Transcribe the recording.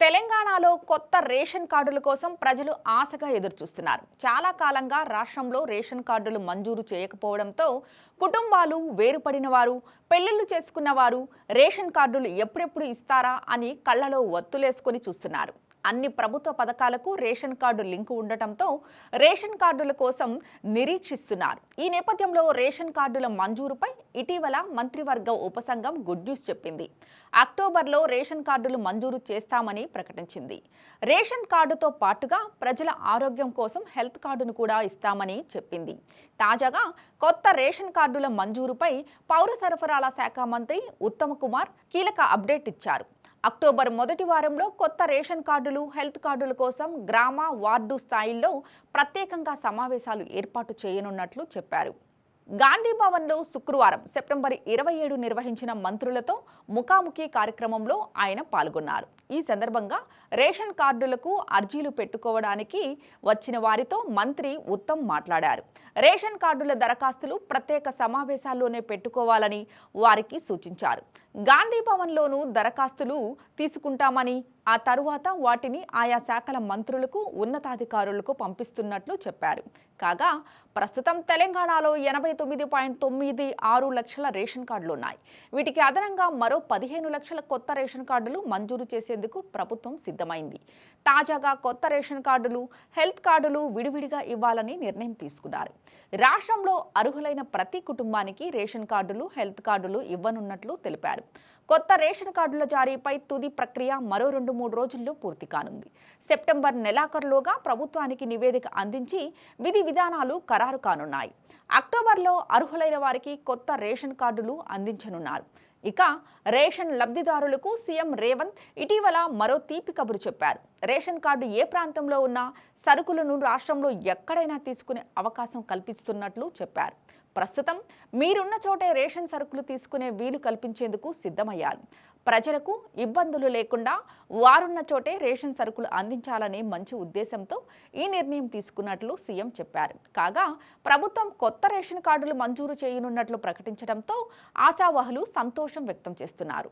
తెలంగాణలో కొత్త రేషన్ కార్డుల కోసం ప్రజలు ఆశగా ఎదురుచూస్తున్నారు. చాలా కాలంగా రాష్ట్రంలో రేషన్ కార్డులు మంజూరు చేయకపోవడంతో కుటుంబాలు వేరుపడిన వారు పెళ్ళిళ్ళు చేసుకున్న వారు రేషన్ కార్డులు ఎప్పుడెప్పుడు ఇస్తారా అని కళ్ళలో ఒత్తులేసుకొని చూస్తున్నారు. అన్ని ప్రభుత్వ పథకాలకు రేషన్ కార్డు లింకు ఉండటంతో రేషన్ కార్డుల కోసం నిరీక్షిస్తున్నారు. ఈ నేపథ్యంలో రేషన్ కార్డుల మంజూరుపై ఇటీవల మంత్రివర్గ ఉపసంఘం గుడ్ న్యూస్ చెప్పింది. అక్టోబర్లో రేషన్ కార్డులు మంజూరు చేస్తామని ప్రకటించింది. రేషన్ కార్డుతో పాటుగా ప్రజల ఆరోగ్యం కోసం హెల్త్ కార్డును కూడా ఇస్తామని చెప్పింది. తాజాగా కొత్త రేషన్ కార్డుల మంజూరుపై పౌర సరఫరాల శాఖ మంత్రి ఉత్తమ్ కుమార్ కీలక అప్డేట్ ఇచ్చారు. అక్టోబర్ మొదటి వారంలో కొత్త రేషన్ కార్డులు హెల్త్ కార్డుల కోసం గ్రామ వార్డు స్థాయిల్లో ప్రత్యేకంగా సమావేశాలు ఏర్పాటు చేయనున్నట్లు చెప్పారు. గాంధీ భవన్లో శుక్రవారం సెప్టెంబర్ ఇరవై ఏడు నిర్వహించిన మంత్రులతో ముఖాముఖి కార్యక్రమంలో ఆయన పాల్గొన్నారు. ఈ సందర్భంగా రేషన్ కార్డులకు అర్జీలు పెట్టుకోవడానికి వచ్చిన వారితో మంత్రి ఉత్తమ్ మాట్లాడారు. రేషన్ కార్డుల దరఖాస్తులు ప్రత్యేక సమావేశాల్లోనే పెట్టుకోవాలని వారికి సూచించారు. గాంధీ భవన్లోనూ దరఖాస్తులు తీసుకుంటామని ఆ తరువాత వాటిని ఆయా శాఖల మంత్రులకు ఉన్నతాధికారులకు పంపిస్తున్నట్లు చెప్పారు. కాగా ప్రస్తుతం తెలంగాణలో ఎనభై తొమ్మిది పాయింట్ తొమ్మిది ఆరు లక్షల రేషన్ కార్డులు ఉన్నాయి. వీటికి అదనంగా మరో పదిహేను లక్షల కొత్త రేషన్ కార్డులు మంజూరు చేసేందుకు ప్రభుత్వం సిద్ధమైంది. తాజాగా కొత్త రేషన్ కార్డులు హెల్త్ కార్డులు విడివిడిగా ఇవ్వాలని నిర్ణయం తీసుకున్నారు. రాష్ట్రంలో అర్హులైన ప్రతి కుటుంబానికి రేషన్ కార్డులు హెల్త్ కార్డులు ఇవ్వనున్నట్లు తెలిపారు. కొత్త రేషన్ కార్డుల జారీపై తుది ప్రక్రియ మరో రెండు మూడు రోజుల్లో పూర్తి కానుంది. సెప్టెంబర్ నెలాఖరులోగా ప్రభుత్వానికి నివేదిక అందించి విధి విధానాలు ఖరారు కానున్నాయి. అక్టోబర్లో అర్హులైన వారికి కొత్త రేషన్ కార్డులు అందించనున్నారు. ఇక రేషన్ లబ్ధిదారులకు సీఎం రేవంత్ ఇటీవల మరో తీపి కబురు చెప్పారు. రేషన్ కార్డు ఏ ప్రాంతంలో ఉన్నా సరుకులను రాష్ట్రంలో ఎక్కడైనా తీసుకునే అవకాశం కల్పిస్తున్నట్లు చెప్పారు. ప్రస్తుతం మీరున్న చోటే రేషన్ సరుకులు తీసుకునే వీలు కల్పించేందుకు సిద్ధమయ్యారు. ప్రజలకు ఇబ్బందులు లేకుండా వారున్న చోటే రేషన్ సరుకులు అందించాలనే మంచి ఉద్దేశంతో ఈ నిర్ణయం తీసుకున్నట్లు సీఎం చెప్పారు. కాగా ప్రభుత్వం కొత్త రేషన్ కార్డులు మంజూరు చేయనున్నట్లు ప్రకటించడంతో ఆశావహులు సంతోషం వ్యక్తం చేస్తున్నారు.